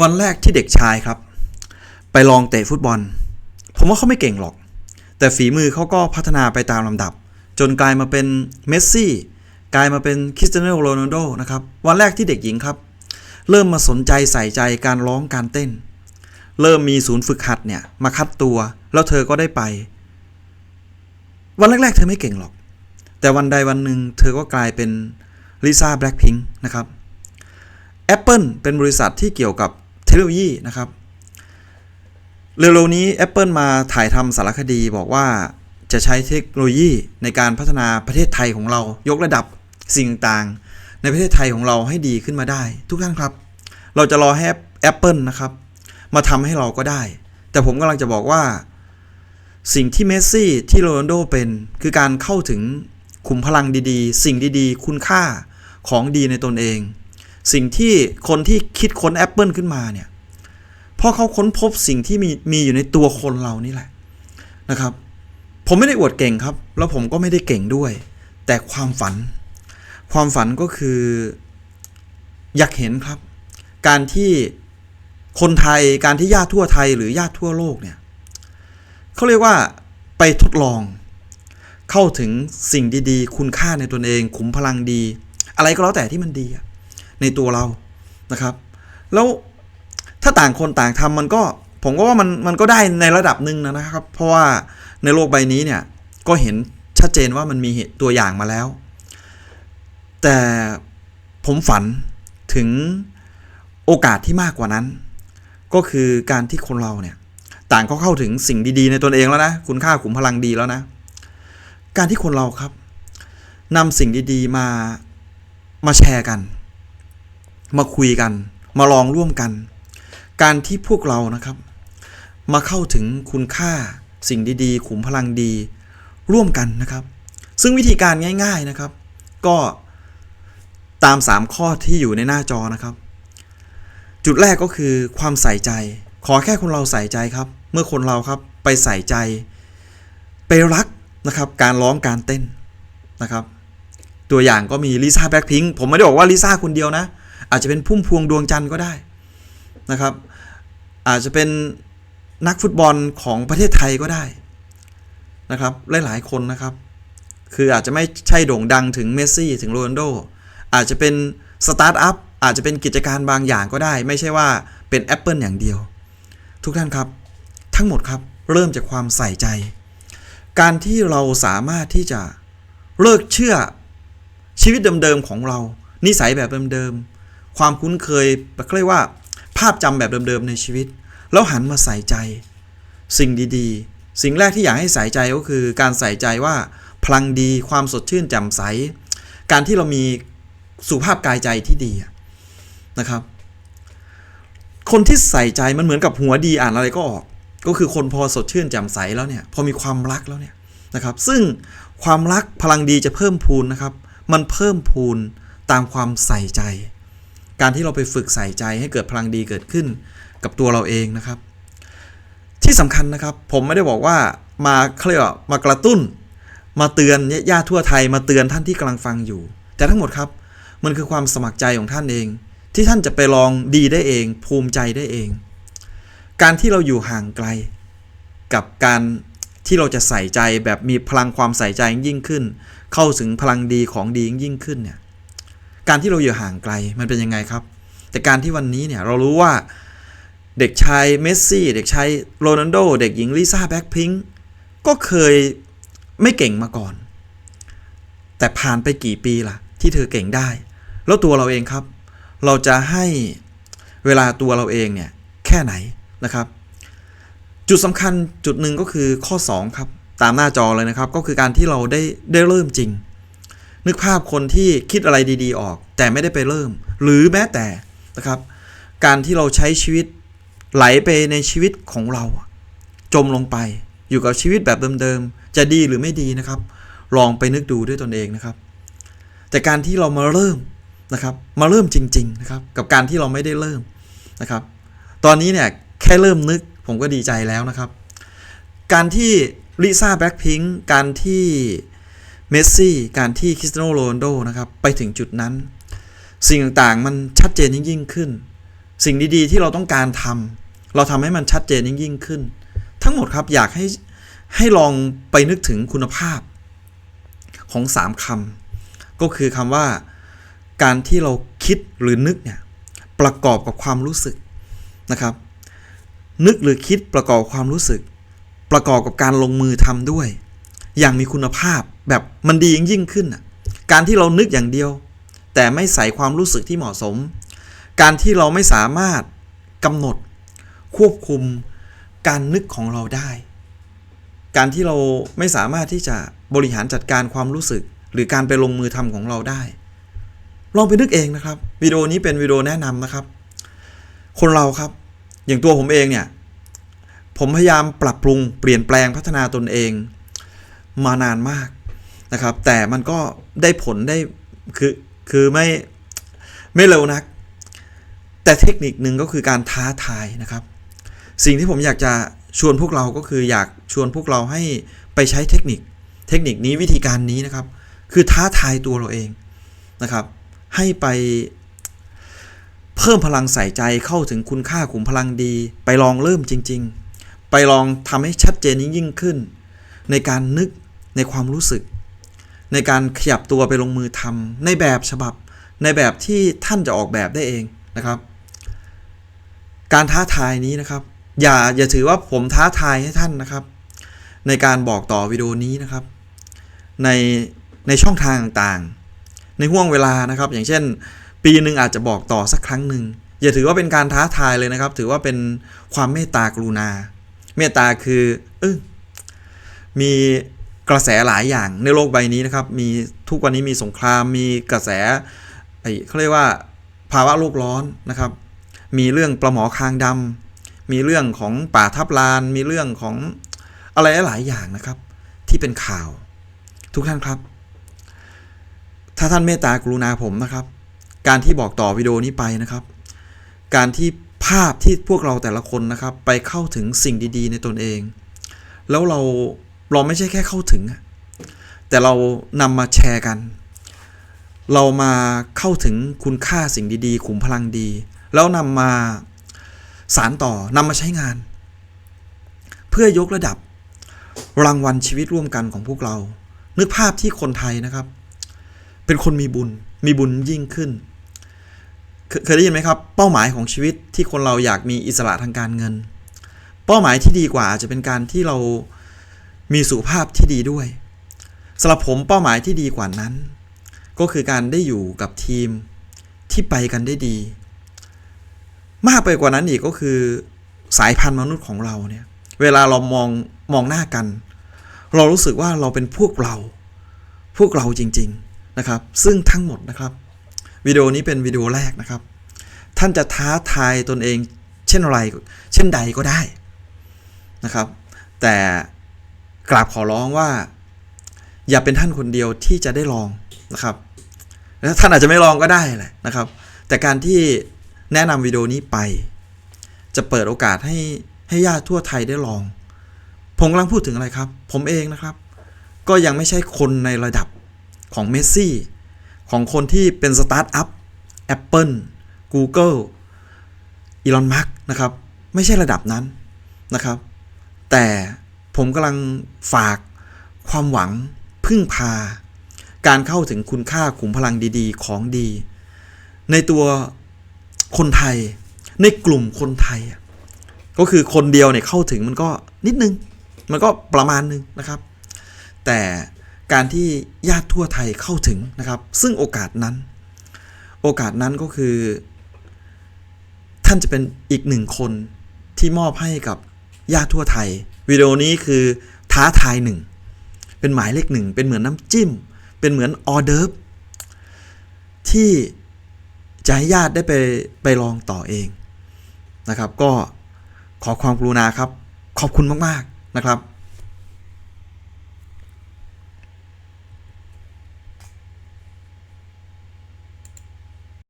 วันแรกที่เด็กชายครับ ไปลองเตะฟุตบอล ผมว่าเขาไม่เก่งหรอก แต่ฝีมือเขาก็พัฒนาไปตามลำดับ จนกลายมาเป็นเมสซี่กลายมาเป็นคริสเตียโนโรนัลโดนะครับ วันแรกที่เด็กหญิงครับ เริ่มมาสนใจใส่ใจการร้องการเต้น เริ่มมีศูนย์ฝึกหัดเนี่ยมาคัดตัว แล้วเธอก็ได้ไป วันแรกๆ เธอไม่เก่งหรอก แต่วันใดวันหนึ่งเธอก็กลายเป็นลิซ่าแบล็ k พิงค์นะครับ Apple เป็นบริษัทที่เกี่ยวกับ ทคโนโลยีนะครับ เร็วๆนี้ Apple มาถ่ายทำสารคดีบอกว่าจะใช้เทคโนโลยีในการพัฒนาประเทศไทยของเรายกระดับสิ่งต่างๆ ในประเทศไทยของเราให้ดีขึ้นมาได้ ทุกท่านครับ เราจะรอให้ Apple นะครับ มาทำให้เราก็ได้ แต่ผมกำลังจะบอกว่า สิ่งที่เมสซี่ที่โรนัลโดเป็น คือการเข้าถึงขุมพลังดีๆ สิ่งดีๆ คุณค่าของดีในตนเอง สิ่งที่คนที่คิดค้น Apple ขึ้นมาเนี่ยเพราะเขาค้นพบสิ่งที่มีมีอยู่ในตัวคนเรานี่แหละนะครับ ผมไม่ได้อวดเก่งครับ แล้วผมก็ไม่ได้เก่งด้วย แต่ความฝัน ความฝันก็คืออยากเห็นครับ การที่คนไทยการที่ญาติทั่วไทยหรือญาติทั่วโลกเนี่ยเขาเรียกว่าไปทดลอง เข้าถึงสิ่งดีๆ คุณค่าในตนเอง ขุมพลังดี อะไรก็แล้วแต่ที่มันดีอะ ในตัวเรานะครับ แล้วถ้าต่างคนต่างทำมันก็ผมก็ว่ามันมันก็ได้ในระดับหนึ่งนะครับ เพราะว่าในโลกใบนี้เนี่ยก็เห็นชัดเจนว่ามันมีตัวอย่างมาแล้ว แต่ผมฝันถึงโอกาสที่มากกว่านั้น ก็คือการที่คนเราเนี่ยต่างก็เข้าถึงสิ่งดีๆ ในตนเองแล้วนะคุณค่าขุมพลังดีแล้วนะ การที่คนเราครับนำสิ่งดีๆมามาแชร์กัน มาคุยกัน มาลองร่วมกัน การที่พวกเรานะครับ มาเข้าถึงคุณค่าสิ่งดีๆ ขุมพลังดี ร่วมกันนะครับ ซึ่งวิธีการง่าย ๆนะครับ ก็ตาม 3 ข้อที่อยู่ในหน้าจอนะครับ จุดแรกก็คือความใส่ใจ ขอแค่คนเราใส่ใจครับ เมื่อคนเราครับไปใส่ใจ ไปรักนะครับ การร้องการเต้นนะครับ ตัวอย่างก็มีลิซ่าแบ็คพิงผมไม่ได้บอกว่าลิซ่าคนเดียวนะ อาจจะเป็นพุ่มพวงดวงจันทร์ก็ได้นะครับ อาจจะเป็นนักฟุตบอลของประเทศไทยก็ได้นะครับหลายๆคนนะครับ คืออาจจะไม่ใช่โด่งดังถึงเมสซี่ถึงโรนัลโดอาจจะเป็นสตาร์ทอัพอาจจะเป็นกิจการบางอย่างก็ได้ ไม่ใช่ว่าเป็น Apple อย่างเดียว ทุกท่านครับ ทั้งหมดครับเริ่มจากความใส่ใจ การที่เราสามารถที่จะเลิกเชื่อชีวิตเดิมๆของเรา นิสัยแบบเดิมๆ ความคุ้นเคยเรียกว่า ภาพจำแบบเดิมๆในชีวิต แล้วหันมาใส่ใจ สิ่งดีๆ สิ่งแรกที่อยากให้ใส่ใจก็คือ การใส่ใจว่าพลังดีความสดชื่นแจ่มใส การที่เรามีสุขภาพกายใจที่ดีนะครับ คนที่ใส่ใจมันเหมือนกับหัวดีอ่านอะไรก็ออก ก็คือคนพอสดชื่นแจ่มใสแล้วเนี่ย พอมีความรักแล้วเนี่ยนะครับ ซึ่งความรักพลังดีจะเพิ่มพูนนะครับ มันเพิ่มพูนตามความใส่ใจ การที่เราไปฝึกใส่ใจให้เกิดพลังดีเกิดขึ้นกับตัวเราเองนะครับ ที่สำคัญนะครับ ผมไม่ได้บอกว่ามาเขาเรียกมากระตุ้น มาเตือนญาติทั่วไทยมาเตือนท่านที่กำลังฟังอยู่ แต่ทั้งหมดครับ มันคือความสมัครใจของท่านเอง ที่ท่านจะไปลองดีได้เอง ภูมิใจได้เอง การที่เราอยู่ห่างไกล กับการที่เราจะใส่ใจแบบมีพลังความใส่ใจยิ่งขึ้น เข้าถึงพลังดีของดียิ่งขึ้นเนี่ย การที่เราอยู่ห่างไกลมันเป็นยังไงครับ แต่การที่วันนี้เนี่ยเรารู้ว่าเด็กชายเมสซี่ เด็กชายโรนัลโด เด็กหญิงลิซ่าแบ็คพิงก์ก็เคยไม่เก่งมาก่อน แต่ผ่านไปกี่ปีล่ะ ที่เธอเก่งได้ แล้วตัวเราเองครับ เราจะให้เวลาตัวเราเองเนี่ย แค่ไหนนะครับ จุดสำคัญจุดหนึ่งก็คือข้อ 2 ครับ ตามหน้าจอเลยนะครับ ก็คือการที่เราได้ได้เริ่มจริง นึกภาพคนที่คิดอะไรดีๆ ออก แต่ไม่ได้ไปเริ่ม หรือแม้แต่นะครับ การที่เราใช้ชีวิตไหลไปในชีวิตของเรา จมลงไป อยู่กับชีวิตแบบเดิมๆ จะดีหรือไม่ดีนะครับ ลองไปนึกดูด้วยตนเองนะครับ แต่การที่เรามาเริ่มนะครับ มาเริ่มจริง ๆ นะครับ กับการที่เราไม่ได้เริ่มนะครับ ตอนนี้เนี่ยแค่เริ่มนึกผมก็ดีใจแล้วนะครับ การที่ลิซ่าแบล็คพิงค์การที่ เมสซี่การที่คริสเตียโนโรนโดนะครับไปถึงจุดนั้น สิ่งต่างๆมันชัดเจนยิ่งขึ้น สิ่งดีๆที่เราต้องการทำเราทำให้มันชัดเจนยิ่งยิ่งขึ้น ทั้งหมดครับอยากให้ให้ลองไปนึกถึงคุณภาพของสามคำก็คือคำว่าการที่เราคิดหรือนึกเนี่ยประกอบกับความรู้สึกนะครับ นึกหรือคิดประกอบกับความรู้สึก ประกอบกับการลงมือทำด้วย อย่างมีคุณภาพ แบบมันดียิ่งยิ่งขึ้นน่ะการที่เรานึกอย่างเดียว แต่ไม่ใส่ความรู้สึกที่เหมาะสม การที่เราไม่สามารถกำหนดควบคุมการนึกของเราได้ การที่เราไม่สามารถที่จะบริหารจัดการความรู้สึก หรือการไปลงมือทำของเราได้ ลองไปนึกเองนะครับวิดีโอนี้เป็นวิดีโอแนะนำนะครับ คนเราครับ อย่างตัวผมเองเนี่ยผมพยายามปรับปรุงเปลี่ยนแปลงพัฒนาตนเอง มานานมาก นะครับ แต่มันก็ได้ผลได้คือคือไม่ไม่เร็วนัก แต่เทคนิคหนึ่งก็คือการท้าทายนะครับ สิ่งที่ผมอยากจะชวนพวกเราก็คืออยากชวนพวกเราให้ไปใช้เทคนิค เทคนิคนี้วิธีการนี้นะครับ คือท้าทายตัวเราเองนะครับ ให้ไปเพิ่มพลังใส่ใจเข้าถึงคุณค่าขุมพลังดี ไปลองเริ่มจริง ๆ ไปลองทำให้ชัดเจนยิ่งขึ้น ในการนึกในความรู้สึก ในการขยับตัวไปลงมือทำในแบบฉบับ ในแบบที่ท่านจะออกแบบได้เองนะครับ การท้าทายนี้นะครับ อย่าอย่าถือว่าผมท้าทายให้ท่านนะครับ ในการบอกต่อวิดีโอนี้นะครับ ในในช่องทางต่างๆ ในห่วงเวลานะครับ อย่างเช่น ปีหนึ่งอาจจะบอกต่อสักครั้งหนึ่งอย่าถือว่าเป็นการท้าทายเลยนะครับ ถือว่าเป็นความเมตตากรุณา เมตตาคือเออมี กระแสหลายอย่างในโลกใบนี้นะครับ มีทุกวันนี้มีสงคราม มีกระแสไอ้เขาเรียกว่าภาวะโลกร้อนนะครับ มีเรื่องปลาหมอคางดำมีเรื่องของป่าทับลาน มีเรื่องของอะไรหลายอย่างนะครับ ที่เป็นข่าว ทุกท่านครับ ถ้าท่านเมตตากรุณาผมนะครับ การที่บอกต่อวิดีโอนี้ไปนะครับ การที่ภาพที่พวกเราแต่ละคนนะครับ ไปเข้าถึงสิ่งดี ๆ ในตนเอง แล้วเรา เราไม่ใช่แค่เข้าถึง แต่เรานำมาแชร์กัน เรามาเข้าถึงคุณค่าสิ่งดีๆ ขุมพลังดี แล้วนำมาสารต่อนำมาใช้งาน เพื่อยกระดับรางวัลชีวิตร่วมกันของพวกเรา นึกภาพที่คนไทยนะครับ เป็นคนมีบุญ มีบุญยิ่งขึ้น เคเคยได้ยินไหมครับ เป้าหมายของชีวิตที่คนเราอยากมีอิสระทางการเงิน เป้าหมายที่ดีกว่าจะเป็นการที่เรา มีสุขภาพที่ดีด้วยสำหรับผมเป้าหมายที่ดีกว่านั้น ก็คือการได้อยู่กับทีมที่ไปกันได้ดี มากไปกว่านั้นอีกก็คือสายพันธุ์มนุษย์ของเราเนี่ยเวลาเรามองมองหน้ากัน เรารู้สึกว่าเราเป็นพวกเรา พวกเราจริง ๆนะครับ ซึ่งทั้งหมดนะครับวิดีโอนี้เป็นวิดีโอแรกนะครับ ท่านจะท้าทายตนเองเช่นไรเช่นใดก็ได้นะครับ แต่ กราบขอร้องว่า อย่าเป็นท่านคนเดียวที่จะได้ลองนะครับและท่านอาจจะไม่ลองก็ได้แหละนะครับ แต่การที่แนะนำวิดีโอนี้ไป จะเปิดโอกาสให้ให้ญาติทั่วไทยได้ลอง ผมกำลังพูดถึงอะไรครับ ผมเองนะครับ ก็ยังไม่ใช่คนในระดับของเมสซี่ของคนที่เป็นสตาร์ทอัพ Apple Google อีลอนมัสนะครับ ไม่ใช่ระดับนั้นนะครับ แต่ ผมกำลังฝากความหวังพึ่งพา การเข้าถึงคุณค่าขุมพลังดีๆ ของดี ในตัวคนไทย ในกลุ่มคนไทย ก็คือคนเดียวเนี่ยเข้าถึงมันก็นิดนึง มันก็ประมาณนึงนะครับ แต่การที่ญาติทั่วไทยเข้าถึงนะครับ ซึ่งโอกาสนั้น โอกาสนั้นก็คือ ท่านจะเป็นอีกหนึ่งคนที่มอบให้กับ ญาติทั่วไทย วิดีโอนี้คือท้าทายหนึ่ง เป็นหมายเลขหนึ่ง เป็นเหมือนน้ำจิ้ม เป็นเหมือนออเดิร์ฟที่จะให้ญาติได้ไปไปลองต่อเองนะครับ ก็ขอความกรุณาครับ ขอบคุณมาก ๆ นะครับ